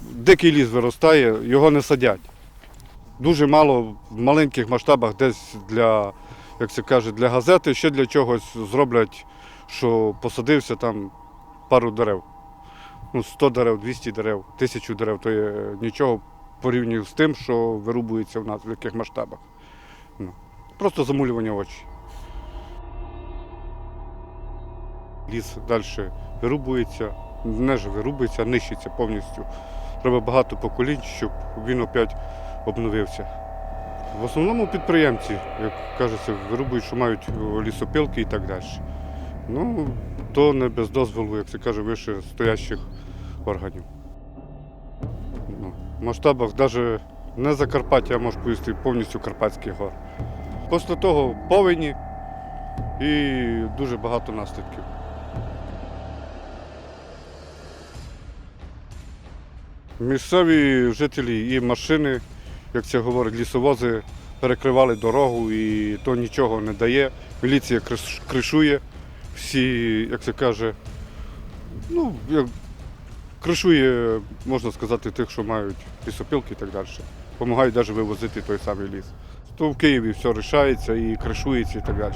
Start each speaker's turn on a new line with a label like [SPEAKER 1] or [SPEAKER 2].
[SPEAKER 1] дикий ліс виростає, його не садять. Дуже мало в маленьких масштабах, десь для, як це каже, для газети, ще для чогось зроблять, що посадився там пару дерев. Ну, 100 дерев, 200 дерев, 1000 дерев, то є нічого порівняно з тим, що вирубується в нас в яких масштабах. Ну, просто замулювання очі. Ліс далі вирубується, не ж нищиться повністю. Треба багато поколінь, щоб він опять обновився. В основному підприємці, як кажеться, вирубують, що мають лісопилки і так далі. Ну, то не без дозволу, як це каже, вище стоящих органів. Ну, в масштабах навіть не Закарпаття, а можу повісти повністю Карпатських гор. Після того повені і дуже багато наслідків. Місцеві жителі і машини, як це говорять, лісовози перекривали дорогу і то нічого не дає. Міліція кришує всі, як це каже, ну, як, кришує, можна сказати, тих, що мають лісопилки і так далі. Помагають навіть вивозити той самий ліс. То в Києві все рішається і кришується і так далі.